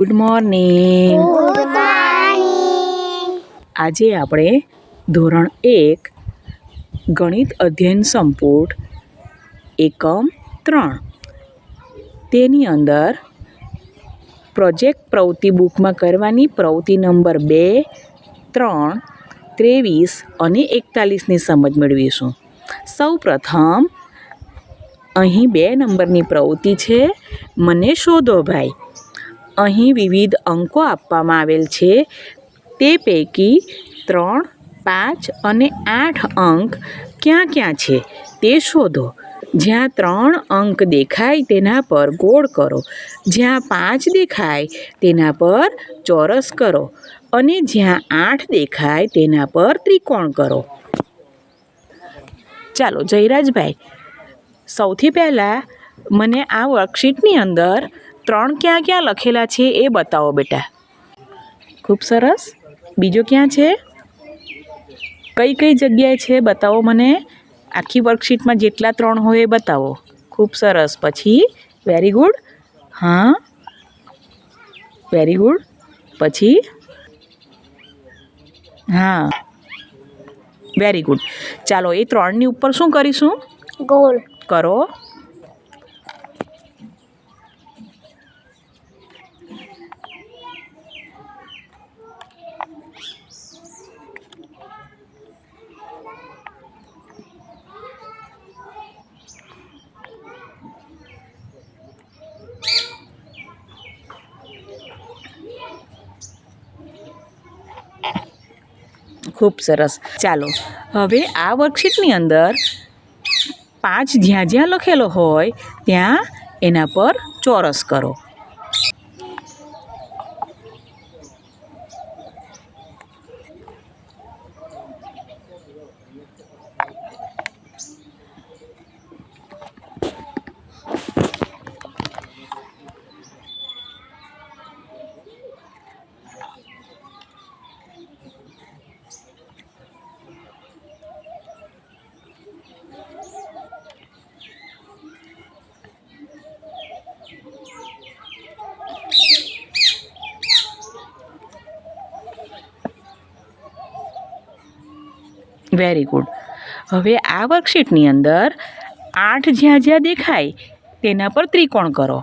Good morning આજે આપણે ધોરણ એક ગણિત અધ્યયન સંપુટ એકમ ત્રણ. તેની અંદર પ્રોજેક્ટ પ્રવૃત્તિ બુકમાં કરવાની પ્રવૃત્તિ નંબર બે ત્રણ ત્રેવીસ અને એકતાલીસની સમજ મેળવીશું. સૌ પ્રથમ અહીં બે નંબરની પ્રવૃત્તિ છે. મને શોધો ભાઈ. અહીં વિવિધ અંકો આપવામાં આવેલ છે. તે પૈકી ત્રણ, પાંચ અને આઠ અંક ક્યાં ક્યાં છે તે શોધો. જ્યાં ત્રણ અંક દેખાય તેના પર ગોળ કરો. જ્યાં પાંચ દેખાય તેના પર ચોરસ કરો. અને જ્યાં આઠ દેખાય તેના પર ત્રિકોણ કરો. ચાલો જયરાજભાઈ, સૌથી પહેલાં મને આ વર્કશીટની અંદર ત્રણ ક્યાં ક્યાં લખેલા છે એ બતાવો બેટા. ખૂબ સરસ. બીજો ક્યાં છે? કઈ કઈ જગ્યાએ છે બતાવો મને. આખી વર્કશીટમાં જેટલા ત્રણ હોય એ બતાવો. ખૂબ સરસ. પછી વેરી ગુડ હા. વેરી ગુડ પછી હા. વેરી ગુડ ચાલો એ ત્રણની ઉપર શું કરીશું? ગોળ કરો. ખૂબ સરસ. ચાલો, હવે આ વર્કશીટની અંદર પાંચ જ્યાં જ્યાં લખેલો હોય, ત્યાં એના પર ચોરસ કરો. વેરી ગુડ હવે આ વર્કશીટની અંદર આઠ જ્યાં જ્યાં દેખાય તેના પર ત્રિકોણ કરો.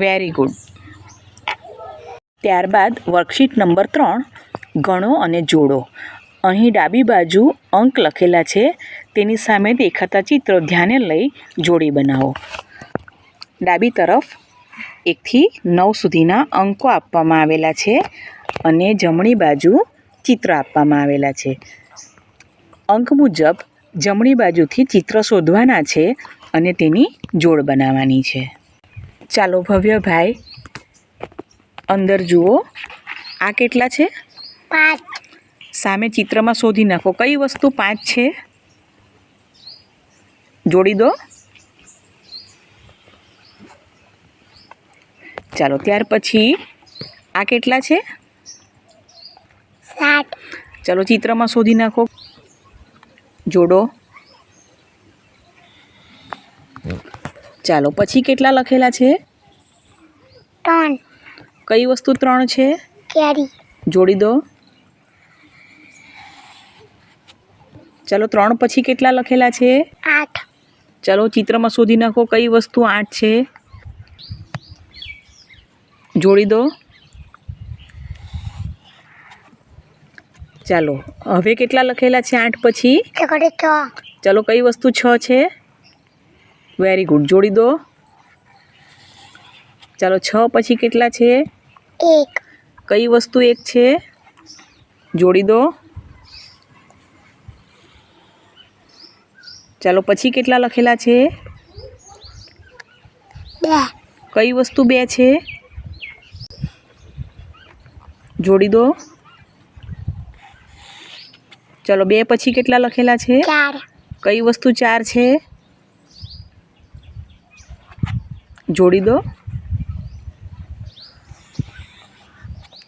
વેરી ગુડ ત્યારબાદ વર્કશીટ નંબર ત્રણ, ગણો અને જોડો. અહીં ડાબી બાજુ અંક લખેલા છે. તેની સામે દેખાતા ચિત્રો ધ્યાને લઈ જોડી બનાવો. ડાબી તરફ એકથી નવ સુધીના અંકો આપવામાં આવેલા છે અને જમણી બાજુ ચિત્ર આપવામાં આવેલા છે. અંક મુજબ જમણી બાજુથી ચિત્ર શોધવાના છે અને તેની જોડ બનાવવાની છે. ચાલો ભવ્યભાઈ અંદર જુઓ. આ કેટલા છે? પાંચ. સામે ચિત્રમાં શોધી નાખો. કઈ વસ્તુ પાંચ છે? જોડી દો. ચાલો ત્યાર પછી આ કેટલા છે? સાત. ચાલો ચિત્રમાં શોધી નાખો. જોડો. ચાલો પછી કેટલા લખેલા છે? ત્રણ. કઈ વસ્તુ ત્રણ છે? કેરી. જોડી દો. ચાલો ત્રણ પછી કેટલા લખેલા છે? આઠ. ચાલો ચિત્રમાં શોધી નાખો કઈ વસ્તુ આઠ છે. જોડી દો. ચાલો હવે કેટલા લખેલા છે આઠ પછી? ચાલો કઈ વસ્તુ છ છે? વેરી ગુડ જોડી દો. ચાલો છ પછી કેટલા છે? એક. કઈ વસ્તુ એક છે? જોડી દો. ચાલો પછી કેટલા લખેલા છે? કઈ વસ્તુ બે છે? જોડી દો. ચાલો બે પછી કેટલા લખેલા છે? કઈ વસ્તુ ચાર છે? જોડી દો.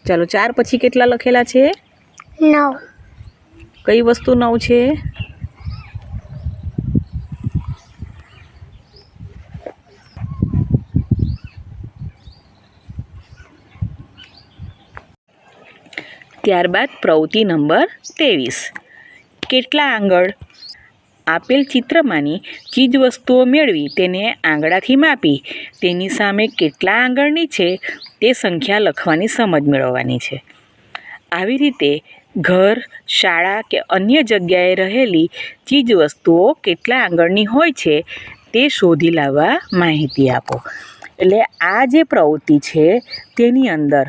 ચાલો ચાર પછી કેટલા લખેલા છે? નવ. કઈ વસ્તુ નવ છે? ત્યારબાદ પ્રવૃત્તિ નંબર ત્રેવીસ. કેટલા આંગળ? આપેલ ચિત્રમાંની ચીજવસ્તુઓ મેળવી તેને આંગળાથી માપી. તેની સામે કેટલા આંગળની છે તે સંખ્યા લખવાની સમજ મેળવવાની છે. આવી રીતે ઘર, શાળા કે અન્ય જગ્યાએ રહેલી ચીજવસ્તુઓ કેટલા આંગળની હોય છે તે શોધી લાવવા માહિતી આપો. એટલે આ જે પ્રવૃત્તિ છે તેની અંદર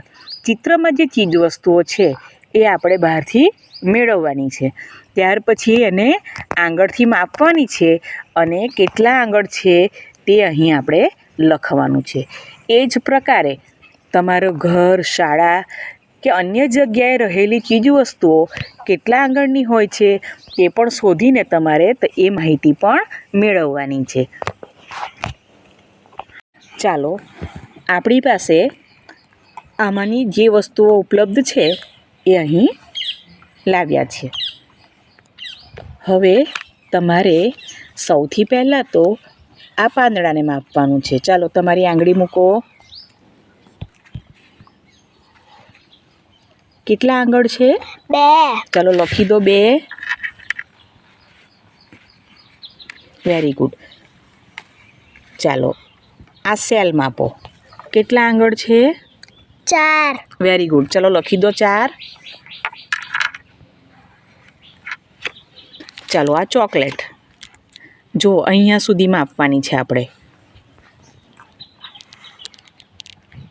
ચિત્રમાં જે ચીજવસ્તુઓ છે એ આપણે બહારથી મેળવવાની છે. ત્યાર પછી એને આંગળથી માપવાની છે અને કેટલા આંગળ છે તે અહીં આપણે લખવાનું છે. એ જ પ્રકારે તમારું ઘર, શાળા કે અન્ય જગ્યાએ રહેલી ચીજવસ્તુઓ કેટલા આંગળની હોય છે તે પણ શોધીને તમારે એ માહિતી પણ મેળવવાની છે. ચાલો, આપણી પાસે આમાંની જે વસ્તુઓ ઉપલબ્ધ છે એ અહીં લાવ્યા છે. હવે તમારે સૌથી પહેલાં તો આ પાંદડાને માપવાનું છે. ચાલો તમારી આંગળી મૂકો. કેટલા આંગળ છે? બે. ચાલો લખી દો બે. વેરી ગુડ ચાલો આ સેલ માપો. કેટલા આંગળ છે? ચાર વેરી ગુડ ચલો લખી દો ચાર ચાલો આ ચોકલેટ જો અહીંયા સુધીમાં આપવાની છે આપણે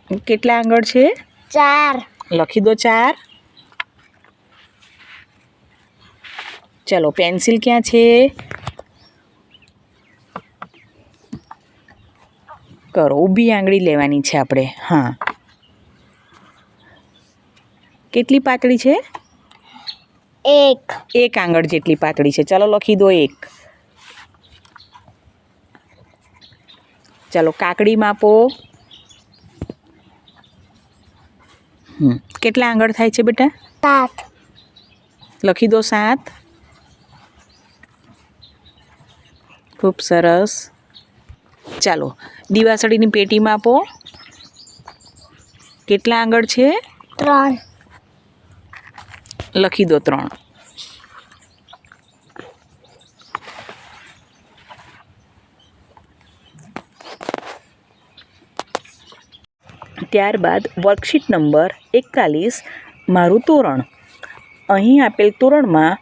કેટલા આંગળ છે? ચાર લખી દો ચાર। ચલો પેન્સિલ ક્યાં છે? કરો ઊભી આંગળી લેવાની છે આપણે. હા. કેટલી પાતળી છે? એક. એક આંગળ જેટલી પાતળી છે. ચાલો લખી દો એક. ચાલો કાકડી માપો. કેટલા આંગળ થાય છે બેટા? સાત. લખી દો સાત. ખૂબ સરસ. ચાલો દીવાસળીની પેટી માપો. કેટલા આંગળ છે? ત્રણ. લખી દો ત્રણ. ત્યારબાદ વર્કશીટ નંબર એકતાલીસ, મારું તોરણ. અહીં આપેલ તોરણમાં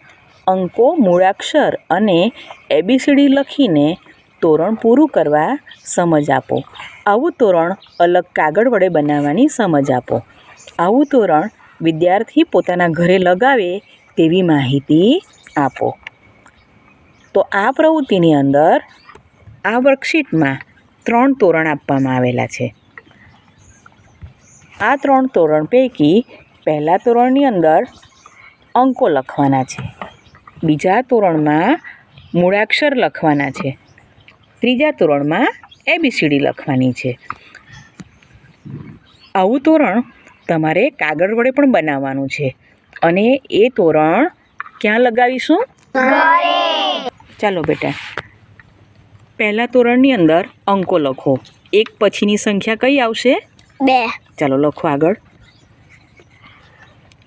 અંકો, મૂળાક્ષર અને એબીસીડી લખીને તોરણ પૂરું કરવા સમજ આપો. આવું તોરણ અલગ કાગળ વડે બનાવવાની સમજ આપો. આવું તોરણ વિદ્યાર્થી પોતાના ઘરે લગાવે તેવી માહિતી આપો. તો આ પ્રવૃત્તિની અંદર આ વર્કશીટમાં ત્રણ તોરણ આપવામાં આવેલા છે. આ ત્રણ તોરણ પૈકી પહેલાં તોરણની અંદર અંકો લખવાના છે. બીજા તોરણમાં મૂળાક્ષર લખવાના છે. ત્રીજા તોરણમાં એબીસીડી લખવાની છે. આવું તોરણ તમારે કાગળ વડે પણ બનાવવાનું છે. અને એ તોરણ ક્યાં લગાવીશું? ચાલો બેટા. પહેલા તોરણની અંદર અંકો લખો. એક પછીની સંખ્યા કઈ આવશે? બે. ચાલો લખો આગળ.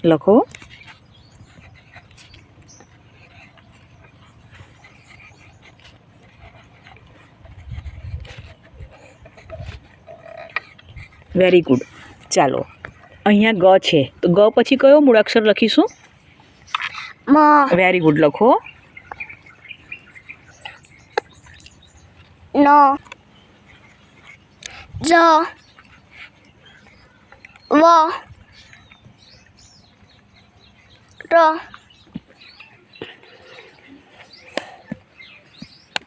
લખો. Very good. ચાલો. અહીંયા ગ છે. તો ગ પછી કયો મૂળાક્ષર લખીશું? મ. વેરી ગુડ લખો. ન. જ. વ. ર.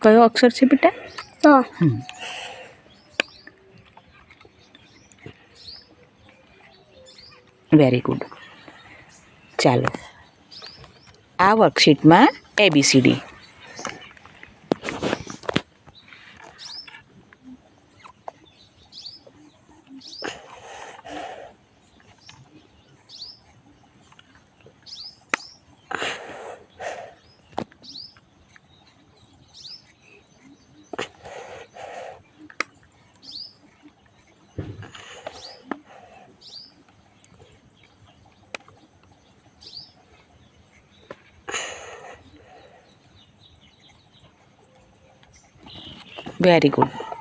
કયો અક્ષર છે બેટા? સ વેરી ગુડ ચાલો. આ વર્કશીટમાં એબીસીડી વેરી ગુડ